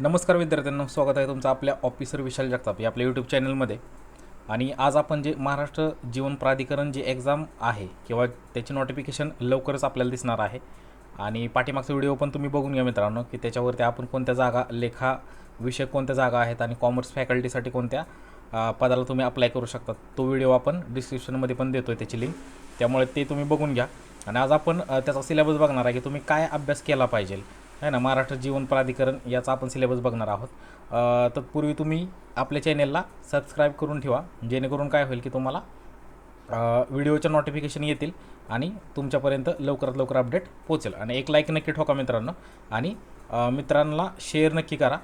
नमस्कार विद्यार्थ्यांना स्वागत आहे तुमचं आपल्या ऑफिसर विशाल जगताप या आपल्या यूट्यूब चॅनलमध्ये आणि आज आपण जे महाराष्ट्र जीवन प्राधिकरण जी एक्झाम आहे किंवा त्याची नोटिफिकेशन लवकरच आपल्याला दिसणार आहे. आणि पाठीमागचा व्हिडिओ पण तुम्ही बघून घ्या मित्रांनो की त्याच्यावरती आपण कोणत्या जागा लेखा विषय कोणत्या जागा आहेत आणि कॉमर्स फॅकल्टीसाठी कोणत्या पदाला तुम्ही अप्लाय करू शकता. तो व्हिडिओ आपण डिस्क्रिप्शनमध्ये पण देतो आहे त्याची लिंक त्यामुळे ते तुम्ही बघून घ्या. आणि आज आपण त्याचा सिलेबस बघणार आहे की तुम्ही काय अभ्यास केला पाहिजे. आहे ना महाराष्ट्र जीवन प्राधिकरण याचा आपण सिलेबस बघणार आहोत. तत्पूर्वी तुम्ही आपल्या चॅनेलला सबस्क्राईब करून ठेवा जेणेकरून काय होईल की तुम्हाला व्हिडिओच्या नोटिफिकेशन येतील आणि तुमच्यापर्यंत लवकरात लवकर अपडेट पोचेल आणि एक लाईक नक्की ठोका मित्रांनो. आणि मित्रांना शेअर नक्की करा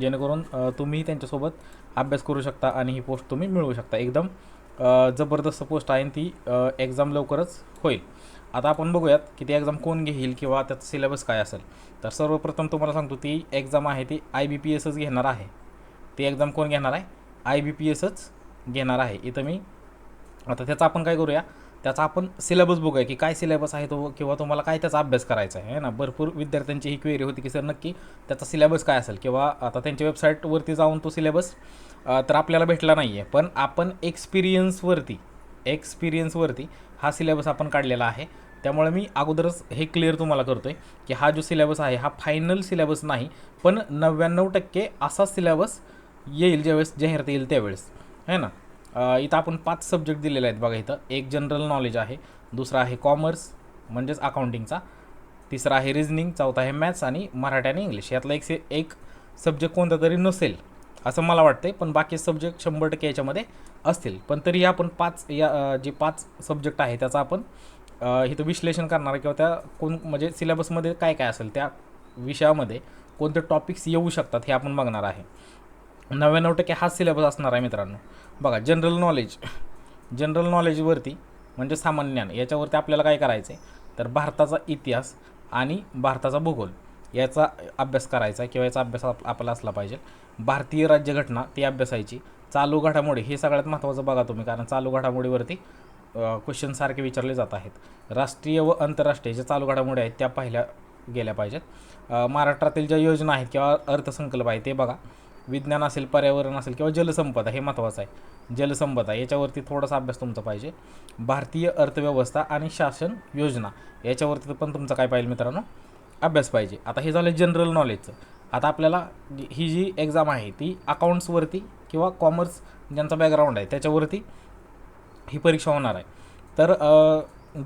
जेणेकरून तुम्ही त्यांच्यासोबत अभ्यास करू शकता आणि ही पोस्ट तुम्ही मिळवू शकता. एकदम जबरदस्त पोस्ट आहे आणि ती एक्झाम लवकरच होईल. आता आपण बघूयात की ती एक्झाम कोण घेईल किंवा त्याचा सिलेबस काय असेल. तर सर्वप्रथम तुम्हाला सांगतो ती एक्झाम आहे ती आय बी पी एसच घेणार आहे. ती एक्झाम कोण घेणार आहे? आय बी पी एसच घेणार आहे. इथं मी आता त्याचा आपण काय करूया? त्याचा आपण सिलेबस बघूया की काय सिलेबस आहे तो किंवा तुम्हाला काय त्याचा अभ्यास करायचा आहे ना? भरपूर विद्यार्थ्यांची ही क्वेरी होती की सर नक्की त्याचा सिलेबस काय असेल? किंवा आता त्यांच्या वेबसाईटवरती जाऊन तो सिलेबस तर आपल्याला भेटला नाही आहे पण आपण एक्सपिरियन्सवरती एक्सपिरियन्सवरती हा सिलेबस आपण काढलेला आहे. त्यामुळे मी अगोदरच हे क्लिअर तुम्हाला करतो आहे की हा जो सिलेबस आहे हा फायनल सिलेबस नाही पण नव्याण्णव टक्के असा सिलेबस येईल ज्यावेळेस जाहिरात येईल त्यावेळेस. है ना? इथं आपण पाच सब्जेक्ट दिलेले आहेत बघा इथं. एक जनरल नॉलेज आहे दुसरा आहे कॉमर्स म्हणजेच अकाउंटिंगचा तिसरा आहे रिझनिंग चौथा आहे मॅथ्स आणि मराठी आणि इंग्लिश यातला एक से एक सब्जेक्ट कोणता तरी नसेल असं मला वाटतंय पण बाकी सब्जेक्ट शंभर टक्के याच्यामध्ये असतील. पण तरी आपण पाच या जे पाच सब्जेक्ट आहे त्याचा आपण इथं विश्लेषण करणार किंवा त्या कोण म्हणजे सिलेबसमध्ये काय काय असेल त्या विषयामध्ये कोणते टॉपिक्स येऊ शकतात हे आपण बघणार आहे. नव्याण्णव टक्के हाच सिलेबस असणार आहे मित्रांनो. बघा जनरल नॉलेज जनरल नॉलेजवरती म्हणजे सामान्य ज्ञान याच्यावरती आपल्याला काय करायचं आहे तर भारताचा इतिहास आणि भारताचा भूगोल याचा अभ्यास करायचा आहे किंवा याचा अभ्यास आप आपला असला पाहिजे. भारतीय राज्यघटना ती अभ्यासायची. चालू घडामोडी हे सगळ्यात महत्त्वाचं बघा तुम्ही कारण चालू घडामोडीवरती क्वेश्चनसारखे विचारले जात आहेत. राष्ट्रीय व आंतरराष्ट्रीय ज्या चालू घडामोडी आहेत त्या पाहिल्या गेल्या पाहिजेत. महाराष्ट्रातील ज्या योजना आहेत किंवा अर्थसंकल्प आहे ते बघा. विज्ञान असेल पर्यावरण असेल किंवा जलसंपदा हे महत्त्वाचं आहे. जलसंपदा याच्यावरती थोडासा अभ्यास तुमचा पाहिजे. भारतीय अर्थव्यवस्था आणि शासन योजना याच्यावरती पण तुमचा काय पाहिजे मित्रांनो? अभ्यास पाहिजे. आता हे झालं जनरल नॉलेजचं आता आपल्याला ही जी एक्झाम आहे ती अकाउंट्सवरती किंवा कॉमर्स ज्यांचा बॅकग्राऊंड आहे त्याच्यावरती ही परीक्षा होणार आहे. तर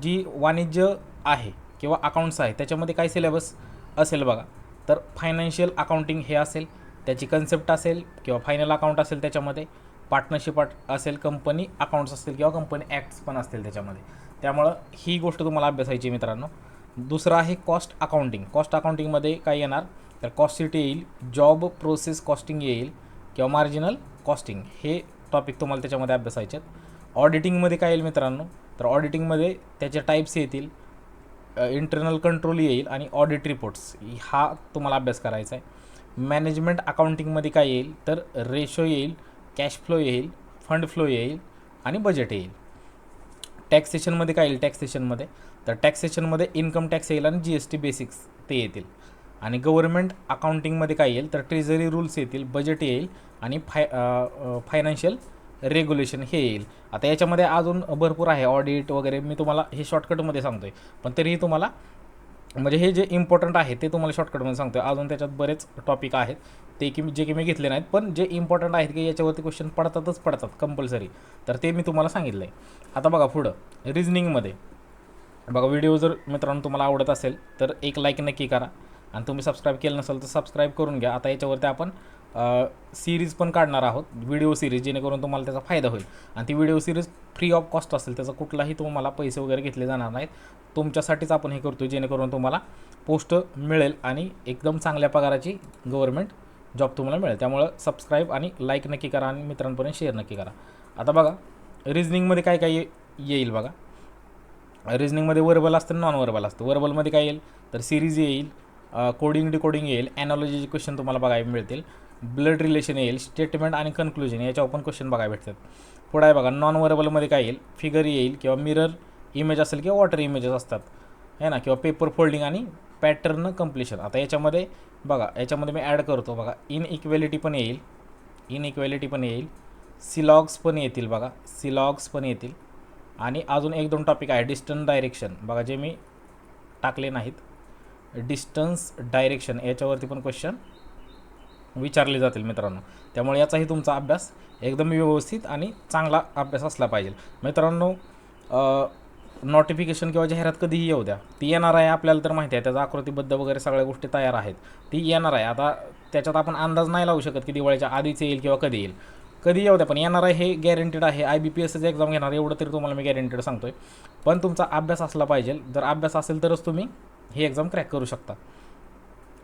जी वाणिज्य आहे किंवा अकाउंट्स आहे त्याच्यामध्ये काय सिलेबस असेल बघा. तर फायनान्शियल अकाउंटिंग हे असेल त्याची कन्सेप्ट असेल किंवा फायनल अकाउंट असेल त्याच्यामध्ये पार्टनरशिप असेल कंपनी अकाउंट्स असतील किंवा कंपनी ॲक्ट्स पण असतील त्याच्यामध्ये. त्यामुळं ही गोष्ट तुम्हाला अभ्यासायची मित्रांनो. दुसरं आहे कॉस्ट अकाउंटिंग कॉस्ट अकाउंटिंगमध्ये काय येणार? तर कॉस्ट सीट येईल जॉब प्रोसेस कॉस्टिंग येईल किंवा मार्जिनल कॉस्टिंग हे टॉपिक तुम्हाला त्याच्यामध्ये अभ्यासायचे आहेत ऑडिटिंगमध्ये काय येईल मित्रांनो? तर ऑडिटिंगमध्ये त्याचे टाईप्स येतील इंटरनल कंट्रोल येईल आणि ऑडिट रिपोर्ट्स हा तुम्हाला अभ्यास करायचा आहे. मॅनेजमेंट अकाउंटिंगमध्ये काय येईल? तर रेशो येईल कॅश फ्लो येईल फंड फ्लो येईल आणि बजेट येईल. टॅक्सेशनमध्ये काय येईल? टॅक्सेशनमध्ये तर टॅक्सेशनमध्ये इन्कम टॅक्स येईल आणि जी एस टी बेसिक्स ते येतील. आणि गव्हर्नमेंट अकाउंटिंगमध्ये काय येईल? तर ट्रेझरी रूल्स येतील बजेट येईल आणि फाय फायनान्शियल रेग्युलेशन हे येईल. आता याच्यामध्ये अजून भरपूर आहे ऑडिट वगैरे. मी तुम्हाला हे शॉर्टकटमध्ये सांगतो आहे पण तरीही तुम्हाला म्हणजे हे जे इम्पॉर्टंट आहे ते तुम्हाला शॉर्टकटमध्ये सांगतो आहे अजून त्याच्यात बरेच टॉपिक आहेत. ते की जे की मी घेतले नाहीत पण जे इम्पॉर्टंट आहेत की याच्यावरती क्वेश्चन पडतातच पडतात कंपल्सरी तर ते मी तुम्हाला सांगितलं आहे आता बघा पुढं. रिझनिंगमध्ये बघा व्हिडिओ जर मित्रांनो तुम्हाला आवडत असेल तर एक लाईक नक्की करा. आणि तुम्ही सबस्क्राईब केलं नसेल तर सबस्क्राईब करून घ्या. आता याच्यावरती आपण सिरीज पण काढणार आहोत व्हिडिओ सिरीज जेणेकरून तुम्हाला त्याचा फायदा होईल. आणि ती video series free of cost असेल त्याचा कुठलाही तुम्हाला पैसे वगैरे घेतले जाणार नाहीत. तुमच्यासाठीच आपण हे करतो जेणेकरून तुम्हाला पोस्ट मिळेल आणि एकदम चांगल्या पगाराची गव्हर्नमेंट जॉब तुम्हाला मिळेल. त्यामुळं सबस्क्राईब आणि लाईक नक्की करा आणि मित्रांपर्यंत शेअर नक्की करा. आता बघा रिझनिंगमध्ये काय काय ये- येईल बघा. रिझनिंगमध्ये वर्बल असतं नॉन वर्बल असतं. वर्बलमध्ये काय येईल? तर सिरीज येईल कोडिंग डिकोडिंग येईल ॲनॉलॉजीचे क्वेश्चन तुम्हाला बघायला मिळतील. ब्लड रिलेशन येईल स्टेटमेंट आणि कन्क्लुजन याच्यावर पण क्वेश्चन बघायला भेटतात. पुढे आहे बघा नॉन वरेबलमध्ये काय येईल? फिगर येईल किंवा मिरर इमेज असेल किंवा वॉटर इमेजेस असतात. है ना? किंवा पेपर फोल्डिंग आणि पॅटर्न कम्प्लिशन आता याच्यामध्ये बघा याच्यामध्ये मी ॲड करतो बघा. इन इक्वेलिटी पण येईल. इन इक्वेलिटी पण येईल. सिलॉग्स पण येतील बघा. सिलॉग्स पण येतील. आणि अजून एक दोन टॉपिक आहे डिस्टन्स डायरेक्शन बघा जे मी टाकले नाहीत. डिस्टन्स डायरेक्शन याच्यावरती पण क्वेश्चन विचारले जातील मित्रांनो. त्यामुळे याचाही तुमचा अभ्यास एकदम व्यवस्थित आणि चांगला अभ्यास असला पाहिजे. मित्रांनो नोटिफिकेशन किंवा जाहिरात कधीही येऊ द्या. ती येणार आहे आपल्याला तर माहिती आहे त्याचा आकृतीबद्ध वगैरे सगळ्या गोष्टी तयार आहेत. ती येणार आहे. आता त्याच्यात आपण अंदाज नाही लावू शकत की दिवाळीच्या आधीच येईल किंवा कधी येईल. कधी येऊ द्या पण येणार आहे हे गॅरंटेड आहे. आय बी पी एसचं एक्झाम घेणार एवढं तरी तुम्हाला मी गॅरंटेड सांगतो आहे पण तुमचा अभ्यास असला पाहिजे. जर अभ्यास असेल तरच तुम्ही ही एक्झाम क्रॅक करू शकता.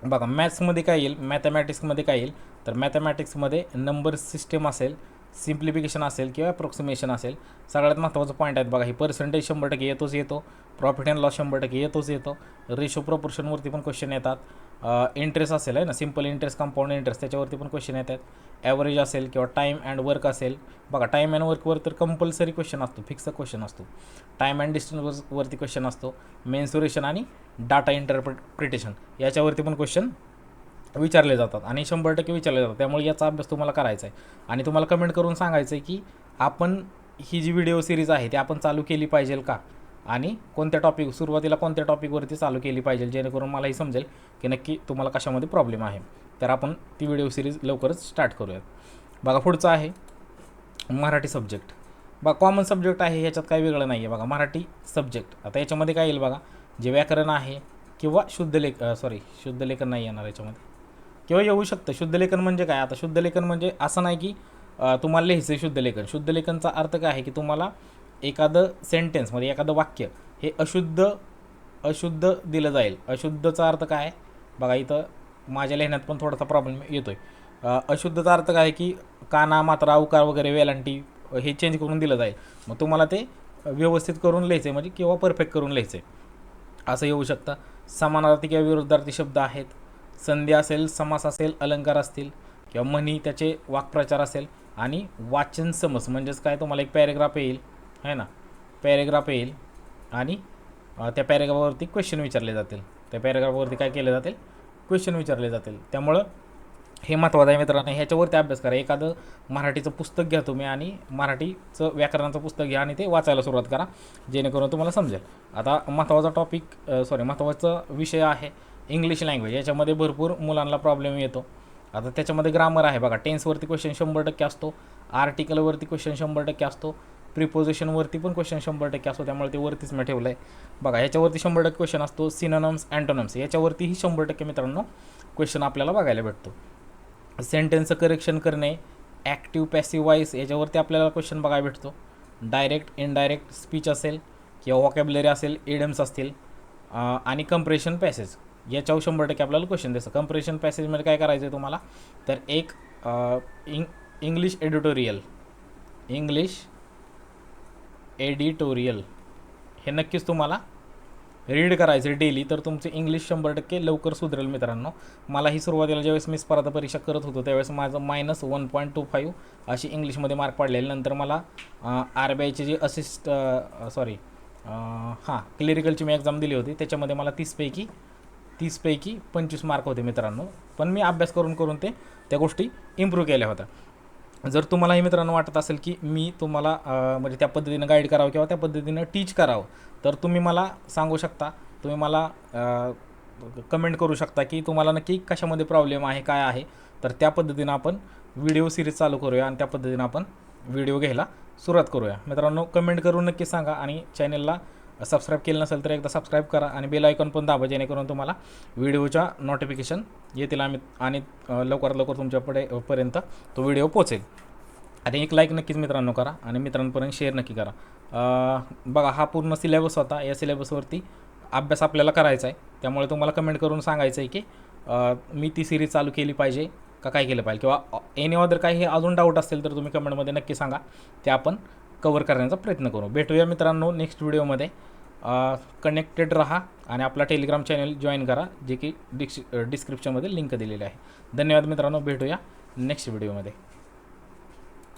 बघा मॅथ्समध्ये काय येईल? मॅथमॅटिक्समध्ये काय येईल? तर मॅथमॅटिक्समध्ये नंबर सिस्टम असेल सिम्प्लिफिकेशन असेल किंवा अप्रॉक्सिमेशन असेल सगळ्यात महत्त्वाचं पॉईंट आहेत बघा ही पर्सेंटेज शंभर टक्के येतोच येतो प्रॉफिट अँड लॉस शंभर टक्के येतोच येतो रेशो प्रपोर्शनवरती पण क्वेश्चन येतात इंटरेस्ट असेल आहे ना? सिंपल इंटरेस्ट कंपाऊंड इंटरेस्ट त्याच्यावरती पण क्वेश्चन येतात. ॲव्हरेज असेल किंवा टाईम अँड वर्क असेल बघा टाईम अँड वर्कवर तर कंपल्सरी क्वेश्चन असतो फिक्स क्वेश्चन असतो. टाईम अँड डिस्टन्सवरती क्वेश्चन असतो मेन्सुरेशन आणि डाटा इंटरप्रिटेशन याच्यावरती पण क्वेश्चन विचारले जातात आणि शंभर टक्के विचारले जातात. त्यामुळे याचा अभ्यास तुम्हाला करायचा आहे. आणि तुम्हाला कमेंट करून सांगायचं आहे की आपण ही जी व्हिडिओ सिरीज आहे ती आपण चालू केली पाहिजे का? आणि कोणत्या टॉपिक सुरुवातीला कोणत्या टॉपिकवरती चालू केली पाहिजे जेणेकरून मलाही समजेल की नक्की तुम्हाला कशामध्ये प्रॉब्लेम आहे. तर आपण ती व्हिडिओ सिरीज लवकरच स्टार्ट करूयात. बघा पुढचं आहे मराठी सब्जेक्ट बघा कॉमन सब्जेक्ट आहे ह्याच्यात काही वेगळं नाही आहे बघा मराठी सब्जेक्ट आता याच्यामध्ये काय येईल बघा? जे व्याकरण आहे किंवा शुद्धलेख सॉरी शुद्धलेखन नाही येणार याच्यामध्ये. किंवा येऊ शकतं. शुद्धलेखन म्हणजे काय? आता शुद्धलेखन म्हणजे असं नाही की तुम्हाला लिहायचं आहे शुद्धलेखन शुद्धलेखनचा अर्थ काय आहे की तुम्हाला एखादं सेंटेन्स म्हणजे एखादं वाक्य हे अशुद्ध अशुद्ध दिलं जाईल. अशुद्धचा अर्थ काय बघा इथं माझ्या लिहिण्यात पण थोडासा प्रॉब्लेम येतो आहे अशुद्धचा अर्थ काय की काना मात्रा उकार वगैरे वेलांटी हे चेंज करून दिलं जाईल. मग तुम्हाला ते व्यवस्थित करून लिहायचं आहे म्हणजे किंवा परफेक्ट करून लिहायचं आहे असं येऊ शकतं. समानार्थी किंवा विरुद्धार्थी शब्द आहेत. संधी असेल समास असेल अलंकार असतील किंवा म्हणी त्याचे वाक्प्रचार असेल आणि वाचन समज म्हणजेच काय तुम्हाला एक पॅरेग्राफ येईल आहे ना? पॅरेग्राफ येईल आणि त्या पॅरेग्राफवरती क्वेश्चन विचारले जातील. त्या पॅरेग्राफवरती काय केले जातील? क्वेश्चन विचारले जातील. त्यामुळं हे महत्त्वाचं आहे मित्रांनो. ह्याच्यावरती अभ्यास करा. एखादं मराठीचं पुस्तक घ्या तुम्ही आणि मराठीचं व्याकरणाचं पुस्तक घ्या आणि ते वाचायला सुरुवात करा. जेणेकरून तुम्हाला समजेल. आता महत्त्वाचा टॉपिक सॉरी महत्त्वाचा विषय आहे. इंग्लिश लँग्वेज याच्यामध्ये भरपूर मुलांना प्रॉब्लेम येतो. आता त्याच्यामध्ये ग्रामर आहे बघा. टेन्सवरती क्वेश्चन शंभर टक्के असतो. आर्टिकलवरती क्वेश्चन शंभर टक्के असतो. प्रिपोजिशनवरती पण क्वेश्चन शंभर टक्के असतो. त्यामुळे ते वरतीच मी ठेवलं आहे बघा याच्यावरती शंभर टक्के क्वेश्चन असतो. सिनोनम्स अँटोनम्स याच्यावरतीही शंभर टक्के मित्रांनो क्वेश्चन आपल्याला बघायला भेटतो. सेंटेन्सचं करेक्शन करणे ॲक्टिव्ह पॅसिव्ह वाईस याच्यावरती आपल्याला क्वेश्चन बघायला भेटतो. डायरेक्ट इनडायरेक्ट स्पीच असेल किंवा वॉकॅबलरी असेल एडम्स असतील आणि कंप्रेशन पॅसेज याच्यावर शंभर टक्के आपल्याला क्वेश्चन द्यायचं कंप्रेशन पॅसेजमध्ये काय करायचं आहे तुम्हाला? तर एक इंग इंग्लिश एडिटोरियल इंग्लिश एडिटोरियल हे नक्कीच तुम्हाला रीड करायचं डेली तर तुमचे इंग्लिश शंभर टक्के लवकर सुधरेल मित्रांनो. मला ही सुरुवातीला ज्यावेळेस मी स्पर्धा परीक्षा करत होतो त्यावेळेस माझं minus one point two five अशी इंग्लिशमध्ये मार्क पडलेले. नंतर मला आर बी आयचे जे असिस्ट सॉरी हां क्लिरिकलची मी एक्झाम दिली होती. त्याच्यामध्ये मला तीसपैकी तीसपैकी पंचवीस मार्क होते मित्रांनो. पण मी अभ्यास करून करून ते त्या गोष्टी इम्प्रूव्ह केल्या होत्या. जर तुम्हालाही मित्रांनो वाटत असेल की मी तुम्हाला म्हणजे त्या पद्धतीनं गाईड करावं किंवा त्या पद्धतीनं टीच करावं तर तुम्ही मला सांगू शकता. तुम्ही मला कमेंट करू शकता की तुम्हाला नक्की कशामध्ये प्रॉब्लेम आहे काय आहे. तर त्या पद्धतीनं आपण व्हिडिओ सिरीज चालू करूया आणि त्या पद्धतीनं आपण व्हिडिओ घ्यायला सुरुवात करूया. मित्रांनो कमेंट करून नक्की सांगा आणि चॅनलला सबस्क्राईब केलं नसेल तर एकदा सबस्क्राईब करा आणि बेल आयकॉन पण दाबा जेणेकरून तुम्हाला व्हिडिओच्या नोटिफिकेशन येतील आम्ही आणि लवकरात लवकर तुमच्याकडे पर्यंत तो व्हिडिओ पोचेल आणि एक लाईक नक्कीच मित्रांनो करा आणि मित्रांपर्यंत शेअर नक्की करा. बघा हा पूर्ण सिलेबस होता. या सिलेबसवरती अभ्यास आपल्याला करायचा आहे. त्यामुळे तुम्हाला कमेंट करून सांगायचं आहे की मी ती सिरीज चालू केली पाहिजे का काय केलं पाहिजे? किंवा एनी अदर काही हे अजून डाऊट असेल तर तुम्ही कमेंटमध्ये नक्की सांगा. ते आपण कवर करण्याचा प्रयत्न करू. भेटूया मित्रांनो नेक्स्ट व्हिडिओमध्ये कनेक्टेड राहा आणि आपला टेलिग्राम चॅनल जॉईन करा जे की डिक्स डिस्क्रिप्शनमध्ये लिंक दिलेली आहे. धन्यवाद मित्रांनो भेटूया नेक्स्ट व्हिडिओमध्ये